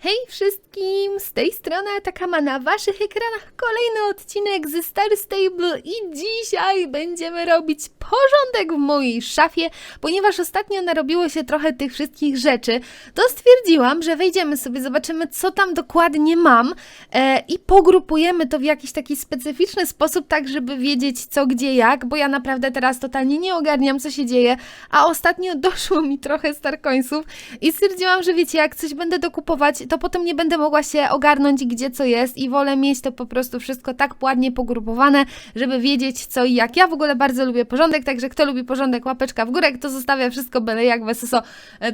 Hej wszystkim! Z tej strony Atakama na waszych ekranach kolejny odcinek ze Star Stable i dzisiaj będziemy robić porządek w mojej szafie, ponieważ ostatnio narobiło się trochę tych wszystkich rzeczy, to stwierdziłam, że wejdziemy sobie, zobaczymy co tam dokładnie mam e, i pogrupujemy to w jakiś taki specyficzny sposób, tak żeby wiedzieć co, gdzie, jak, bo ja naprawdę teraz totalnie nie ogarniam co się dzieje, a ostatnio doszło mi trochę Starcoinsów i stwierdziłam, że wiecie, jak coś będę dokupować, to potem nie będę mogła się ogarnąć, gdzie co jest i wolę mieć to po prostu wszystko tak ładnie pogrupowane, żeby wiedzieć co i jak. Ja w ogóle bardzo lubię porządek, także kto lubi porządek, łapeczka w górę, kto zostawia wszystko byle jak wesoso,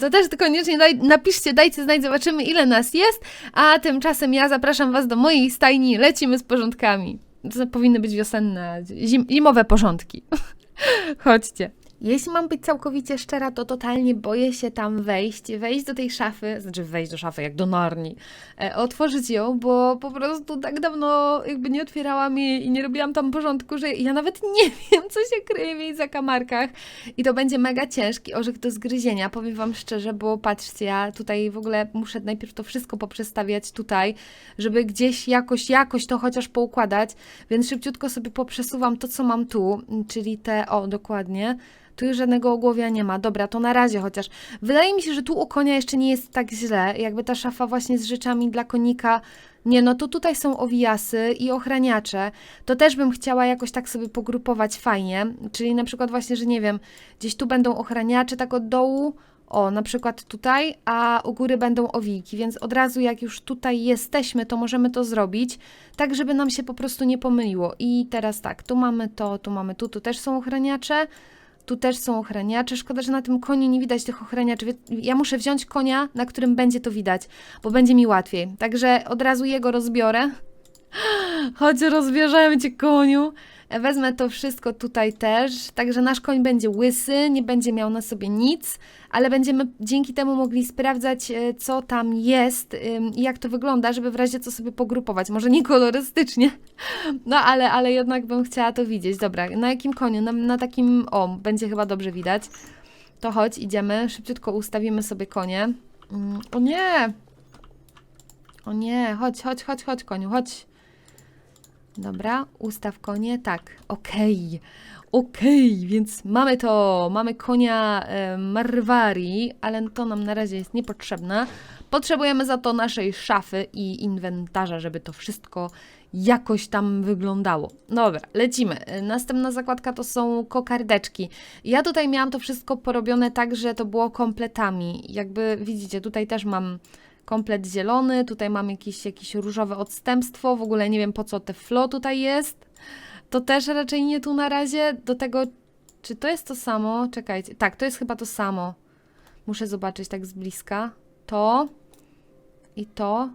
to też koniecznie daj, napiszcie, dajcie znać, zobaczymy ile nas jest, a tymczasem ja zapraszam Was do mojej stajni, lecimy z porządkami. To powinny być wiosenne, zim, zimowe porządki. Chodźcie. Jeśli mam być całkowicie szczera, to totalnie boję się tam wejść, wejść do tej szafy, znaczy wejść do szafy jak do Narni, e, otworzyć ją, bo po prostu tak dawno jakby nie otwierałam jej i nie robiłam tam porządku, że ja nawet nie wiem, co się kryje w jej zakamarkach. I to będzie mega ciężki orzech do zgryzienia, powiem Wam szczerze, bo patrzcie, ja tutaj w ogóle muszę najpierw to wszystko poprzestawiać tutaj, żeby gdzieś jakoś, jakoś to chociaż poukładać, więc szybciutko sobie poprzesuwam to, co mam tu, czyli te, o dokładnie, tu już żadnego ogłowia nie ma. Dobra, to na razie chociaż. Wydaje mi się, że tu u konia jeszcze nie jest tak źle. Jakby ta szafa właśnie z rzeczami dla konika. Nie, no to tutaj są owijasy i ochraniacze. To też bym chciała jakoś tak sobie pogrupować fajnie. Czyli na przykład właśnie, że nie wiem, gdzieś tu będą ochraniacze tak od dołu. O, na przykład tutaj, a u góry będą owijki, więc od razu jak już tutaj jesteśmy, to możemy to zrobić, tak żeby nam się po prostu nie pomyliło. I teraz tak, tu mamy to, tu mamy tu, tu też są ochraniacze, tu też są ochraniacze. Szkoda, że na tym koniu nie widać tych ochraniaczy. Ja muszę wziąć konia, na którym będzie to widać, bo będzie mi łatwiej. Także od razu jego rozbiorę. Chodź, rozbierzemy cię, koniu. Wezmę to wszystko tutaj też, także nasz koń będzie łysy, nie będzie miał na sobie nic, ale będziemy dzięki temu mogli sprawdzać, e, co tam jest i jak to wygląda, żeby w razie co sobie pogrupować. Może nie kolorystycznie, no ale, ale jednak bym chciała to widzieć. Dobra, na jakim koniu? Na, na takim, o, będzie chyba dobrze widać. To chodź, idziemy, szybciutko ustawimy sobie konie. Mm, o nie! O nie, chodź, chodź, chodź, chodź, koniu, chodź. Dobra, ustaw konie, tak, okej, okay. okej, okay, więc mamy to, mamy konia e, Marwari, ale to nam na razie jest niepotrzebne. Potrzebujemy za to naszej szafy i inwentarza, żeby to wszystko jakoś tam wyglądało. Dobra, lecimy. Następna zakładka to są kokardeczki. Ja tutaj miałam to wszystko porobione tak, że to było kompletami. Jakby widzicie, tutaj też mam komplet zielony, tutaj mam jakieś, jakieś różowe odstępstwo, w ogóle nie wiem po co te flo tutaj jest. To też raczej nie tu na razie. Do tego, czy to jest to samo? Czekajcie, tak, to jest chyba to samo. Muszę zobaczyć tak z bliska. To i to.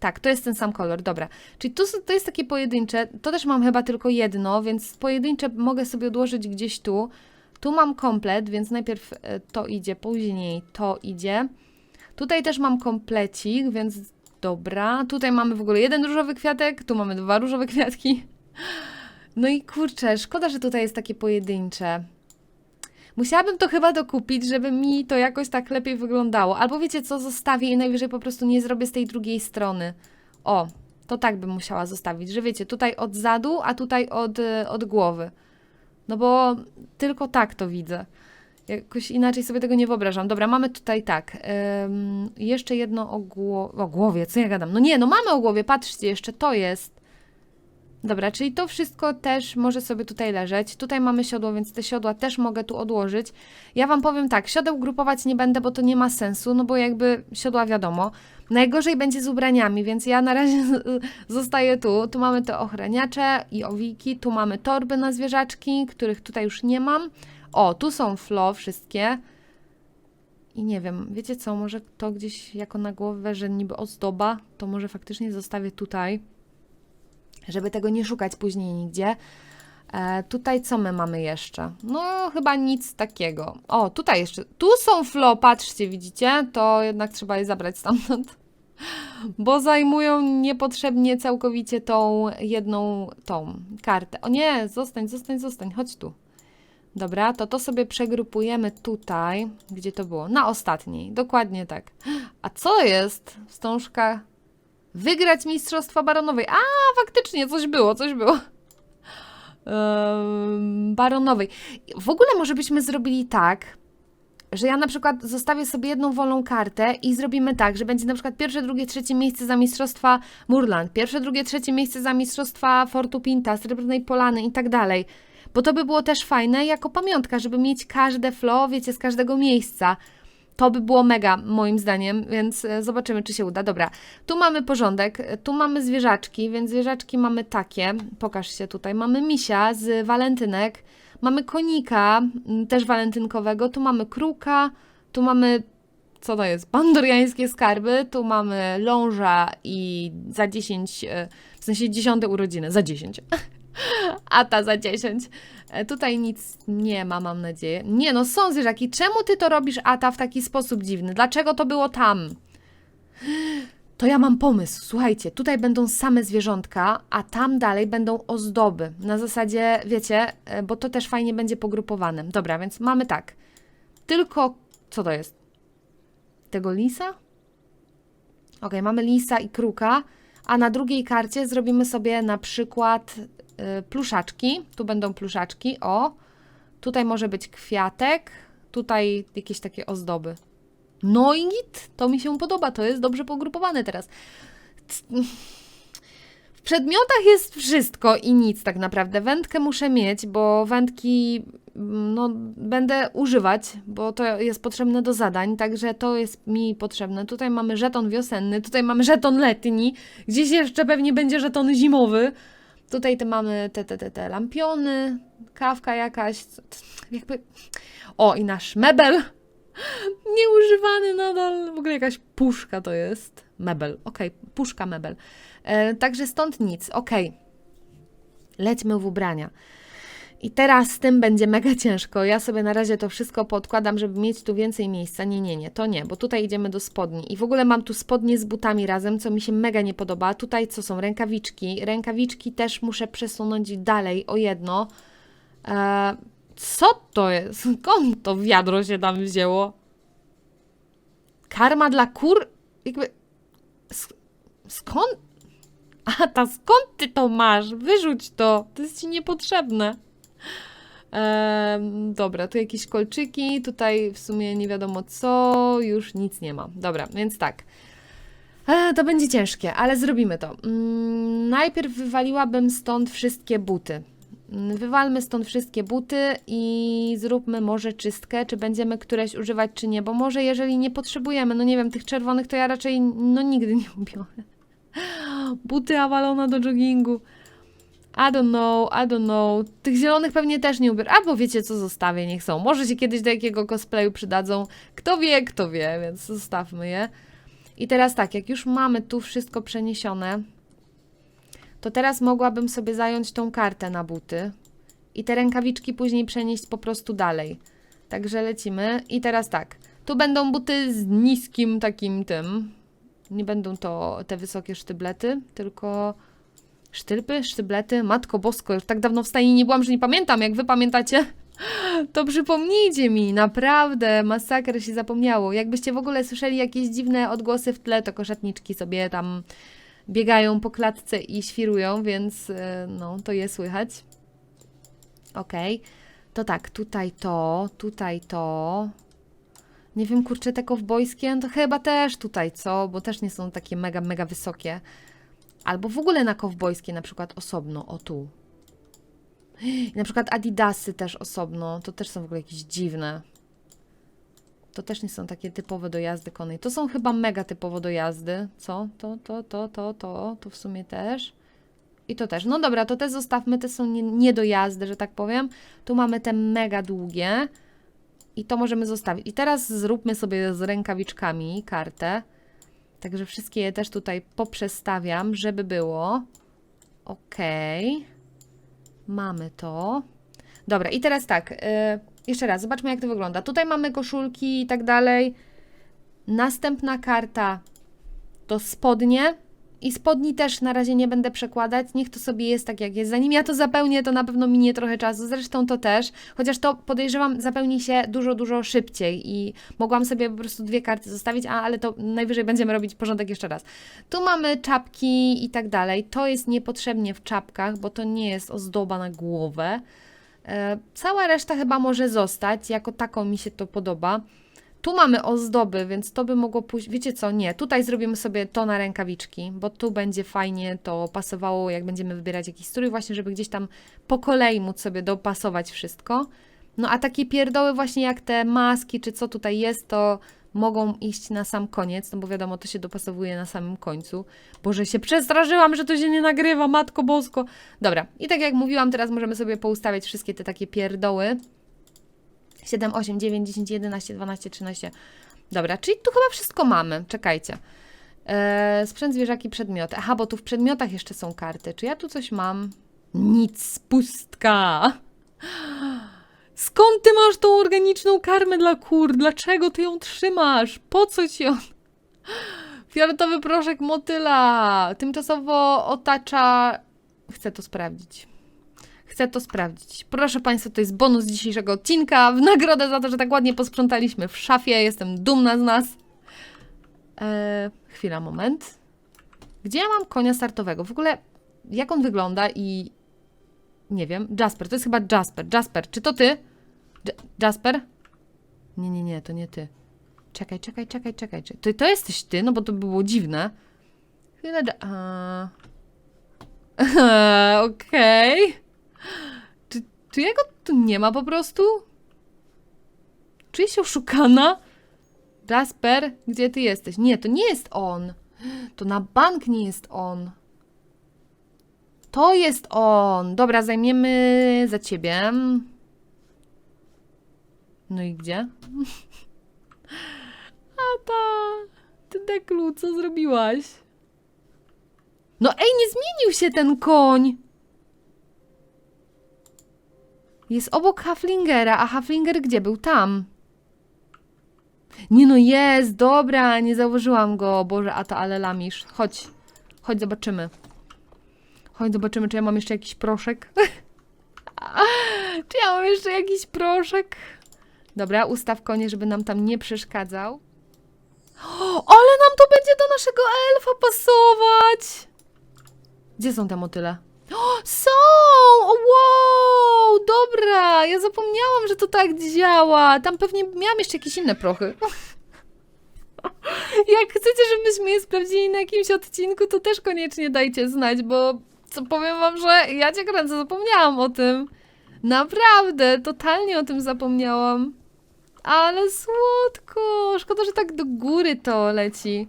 Tak, to jest ten sam kolor, dobra. Czyli tu, to jest takie pojedyncze, to też mam chyba tylko jedno, więc pojedyncze mogę sobie odłożyć gdzieś tu. Tu mam komplet, więc najpierw e, to idzie, później to idzie. Tutaj też mam komplecik, więc dobra. Tutaj mamy w ogóle jeden różowy kwiatek, tu mamy dwa różowe kwiatki. No i kurczę, szkoda, że tutaj jest takie pojedyncze. Musiałabym to chyba dokupić, żeby mi to jakoś tak lepiej wyglądało. Albo wiecie co, zostawię i najwyżej po prostu nie zrobię z tej drugiej strony. O, to tak bym musiała zostawić, że wiecie, tutaj od zadu, a tutaj od, od głowy. No bo tylko tak to widzę. Jakoś inaczej sobie tego nie wyobrażam. Dobra, mamy tutaj tak. Ym, jeszcze jedno o, gło o głowie. Co ja gadam? No nie, no mamy o głowie. Patrzcie, jeszcze to jest. Dobra, czyli to wszystko też może sobie tutaj leżeć. Tutaj mamy siodło, więc te siodła też mogę tu odłożyć. Ja Wam powiem tak, siodeł grupować nie będę, bo to nie ma sensu, no bo jakby siodła wiadomo. Najgorzej będzie z ubraniami, więc ja na razie zostaję tu. Tu mamy te ochraniacze i owiki, tu mamy torby na zwierzaczki, których tutaj już nie mam. O, tu są flo wszystkie. I nie wiem, wiecie co, może to gdzieś jako na głowę, że niby ozdoba, to może faktycznie zostawię tutaj, żeby tego nie szukać później nigdzie. E, tutaj co my mamy jeszcze? No, chyba nic takiego. O, tutaj jeszcze, tu są flo, patrzcie, widzicie? To jednak trzeba je zabrać stamtąd. Bo zajmują niepotrzebnie całkowicie tą jedną, tą kartę. O nie, zostań, zostań, zostań, chodź tu. Dobra, to to sobie przegrupujemy tutaj. Gdzie to było? Na ostatniej. Dokładnie tak. A co jest? Wstążka. Wygrać Mistrzostwa Baronowej. A, faktycznie, coś było, coś było. Baronowej. W ogóle może byśmy zrobili tak, że ja na przykład zostawię sobie jedną wolną kartę i zrobimy tak, że będzie na przykład pierwsze, drugie, trzecie miejsce za Mistrzostwa Murland, pierwsze, drugie, trzecie miejsce za Mistrzostwa Fortu Pinta, Srebrnej Polany i tak dalej. Bo to by było też fajne jako pamiątka, żeby mieć każde flow, wiecie, z każdego miejsca. To by było mega, moim zdaniem, więc e, zobaczymy, czy się uda. Dobra, tu mamy porządek, e, tu mamy zwierzaczki, więc zwierzaczki mamy takie. Pokaż się tutaj. Mamy misia z walentynek, mamy konika, też walentynkowego, tu mamy kruka, tu mamy, co to jest, pandoriańskie skarby, tu mamy ląża i za 10, e, w sensie 10 urodziny, za 10. A ta za 10. E, Tutaj nic nie ma, mam nadzieję. Nie no, są zwierzaki. Czemu ty to robisz, Ata, w taki sposób dziwny? Dlaczego to było tam? To ja mam pomysł. Słuchajcie, tutaj będą same zwierzątka, a tam dalej będą ozdoby. Na zasadzie, wiecie, e, bo to też fajnie będzie pogrupowane. Dobra, więc mamy tak. Tylko, co to jest? Tego lisa? Ok, mamy lisa i kruka, a na drugiej karcie zrobimy sobie na przykład pluszaczki. Tu będą pluszaczki, o. Tutaj może być kwiatek, tutaj jakieś takie ozdoby. No i git, to mi się podoba, to jest dobrze pogrupowane teraz. W przedmiotach jest wszystko i nic tak naprawdę. Wędkę muszę mieć, bo wędki no, będę używać, bo to jest potrzebne do zadań, także to jest mi potrzebne. Tutaj mamy żeton wiosenny, tutaj mamy żeton letni, gdzieś jeszcze pewnie będzie żeton zimowy. Tutaj te mamy te, te, te, te lampiony, kawka jakaś, jakby... O, i nasz mebel. Nieużywany nadal, w ogóle jakaś puszka to jest. Mebel, okej, puszka mebel. E, także stąd nic, okej. Lećmy w ubrania. I teraz z tym będzie mega ciężko. Ja sobie na razie to wszystko podkładam, żeby mieć tu więcej miejsca. Nie, nie, nie, to nie, bo tutaj idziemy do spodni. I w ogóle mam tu spodnie z butami razem, co mi się mega nie podoba. Tutaj co są? Rękawiczki. Rękawiczki też muszę przesunąć dalej o jedno. E, co to jest? Skąd to wiadro się tam wzięło? Karma dla kur? Jakby... sk- Skąd? A ta skąd ty to masz? Wyrzuć to. To jest ci niepotrzebne. Em, dobra, tu jakieś kolczyki, tutaj w sumie nie wiadomo co, już nic nie ma. Dobra, więc tak. To będzie ciężkie, ale zrobimy to. Mm, najpierw wywaliłabym stąd wszystkie buty. Mm, Wywalmy stąd wszystkie buty i zróbmy może czystkę, czy będziemy któreś używać, czy nie, bo może jeżeli nie potrzebujemy, no nie wiem, tych czerwonych to ja raczej no nigdy nie ubiorę. Buty Avalona do joggingu. I don't know, I don't know. Tych zielonych pewnie też nie ubiorę. Albo wiecie co, zostawię, niech są. Może się kiedyś do jakiego cosplayu przydadzą. Kto wie, kto wie, więc zostawmy je. I teraz tak, jak już mamy tu wszystko przeniesione, to teraz mogłabym sobie zająć tą kartę na buty i te rękawiczki później przenieść po prostu dalej. Także lecimy. I teraz tak, tu będą buty z niskim takim tym. Nie będą to te wysokie sztyblety, tylko sztylpy, sztyblety. Matko Bosko, już tak dawno w stanie nie byłam, że nie pamiętam. Jak wy pamiętacie, to przypomnijcie mi, naprawdę, masakra się zapomniało. Jakbyście w ogóle słyszeli jakieś dziwne odgłosy w tle, to koszatniczki sobie tam biegają po klatce i świrują, więc e, no, to je słychać. Okej. To tak, tutaj to, tutaj to. Nie wiem, kurczę, te kowbojskie, no to chyba też tutaj, co? Bo też nie są takie mega, mega wysokie. Albo w ogóle na kowbojskie na przykład osobno, o tu. I na przykład adidasy też osobno, to też są w ogóle jakieś dziwne. To też nie są takie typowe do jazdy konnej. To są chyba mega typowo do jazdy. Co? To, to, to, to, to, to w sumie też. I to też. No dobra, to te zostawmy, te są nie, nie że tak powiem. Tu mamy te mega długie. I to możemy zostawić. I teraz zróbmy sobie z rękawiczkami kartę. Także wszystkie je też tutaj poprzestawiam, żeby było. Okej. Mamy to. Dobra, i teraz tak. y, jeszcze raz, zobaczmy jak to wygląda. Tutaj mamy koszulki i tak dalej. Następna karta to spodnie. I spodni też na razie nie będę przekładać, niech to sobie jest tak jak jest. Zanim ja to zapełnię, to na pewno minie trochę czasu, zresztą to też, chociaż to podejrzewam zapełni się dużo, dużo szybciej i mogłam sobie po prostu dwie karty zostawić, a, ale to najwyżej będziemy robić porządek jeszcze raz. Tu mamy czapki i tak dalej, to jest niepotrzebnie w czapkach, bo to nie jest ozdoba na głowę. E, cała reszta chyba może zostać, jako taką mi się to podoba. Tu mamy ozdoby, więc to by mogło pójść. Wiecie co? Nie, tutaj zrobimy sobie to na rękawiczki, bo tu będzie fajnie to pasowało, jak będziemy wybierać jakiś strój, właśnie, żeby gdzieś tam po kolei móc sobie dopasować wszystko. No a takie pierdoły, właśnie jak te maski, czy co tutaj jest, to mogą iść na sam koniec, no bo wiadomo, to się dopasowuje na samym końcu. Boże, się przestraszyłam, że to się nie nagrywa, matko bosko. Dobra, i tak jak mówiłam, teraz możemy sobie poustawiać wszystkie te takie pierdoły. 7, 8, 9, 10, 11, 12, 13. Dobra, czyli tu chyba wszystko mamy. Czekajcie. Eee, sprzęt, zwierzaki, przedmioty. Aha, bo tu w przedmiotach jeszcze są karty. Czy ja tu coś mam? Nic, pustka. Skąd ty masz tą organiczną karmę dla kur? Dlaczego ty ją trzymasz? Po co ci on? Fioletowy proszek motyla. Tymczasowo otacza... Chcę to sprawdzić. Chcę to sprawdzić. Proszę Państwa, to jest bonus dzisiejszego odcinka. W nagrodę za to, że tak ładnie posprzątaliśmy w szafie. Jestem dumna z nas. Eee, chwila, moment. Gdzie ja mam konia startowego? W ogóle, jak on wygląda i... Nie wiem. Jasper, to jest chyba Jasper. Jasper, czy to ty? J Jasper? Nie, nie, nie, to nie ty. Czekaj, czekaj, czekaj, czekaj. To, to jesteś ty? No bo to by było dziwne. Chwilę... Okej. Czy, czy jego tu nie ma po prostu? Czuję się oszukana? Jasper, gdzie ty jesteś? Nie, to nie jest on. To na bank nie jest on. To jest on. Dobra, zajmiemy za ciebie. No i gdzie? A ta, ty Deklu, co zrobiłaś? No ej, nie zmienił się ten koń! Jest obok Haflingera, a Haflinger gdzie był? Tam. Nie no, jest, dobra, nie zauważyłam go. Boże, a to ale lamisz. Chodź, chodź, zobaczymy. Chodź, zobaczymy, czy ja mam jeszcze jakiś proszek. czy ja mam jeszcze jakiś proszek? Dobra, ustaw konie, żeby nam tam nie przeszkadzał. O, ale nam to będzie do naszego elfa pasować! Gdzie są te motyle? O, są! Wow! Dobra, ja zapomniałam, że to tak działa. Tam pewnie miałam jeszcze jakieś inne prochy. Jak chcecie, żebyśmy je sprawdzili na jakimś odcinku, to też koniecznie dajcie znać, bo co powiem wam, że ja cię kręcę, zapomniałam o tym. Naprawdę, totalnie o tym zapomniałam. Ale słodko! Szkoda, że tak do góry to leci.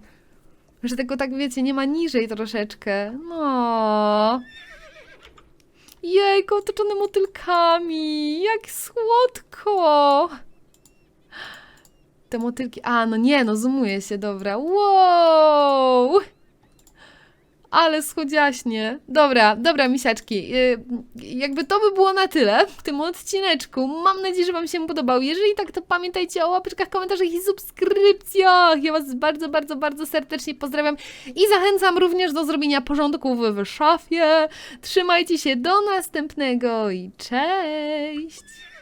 Że tego tak wiecie, nie ma niżej troszeczkę. No. Jejku, otoczone motylkami. Jak słodko. Te motylki. A, no nie, no zoomuje się, dobra. Wow! Ale słodziaśnie. Dobra, dobra, misiaczki. Yy, jakby to by było na tyle w tym odcineczku. Mam nadzieję, że Wam się podobał. Jeżeli tak, to pamiętajcie o łapeczkach, komentarzach i subskrypcjach. Ja Was bardzo, bardzo, bardzo serdecznie pozdrawiam i zachęcam również do zrobienia porządków w szafie. Trzymajcie się do następnego i cześć!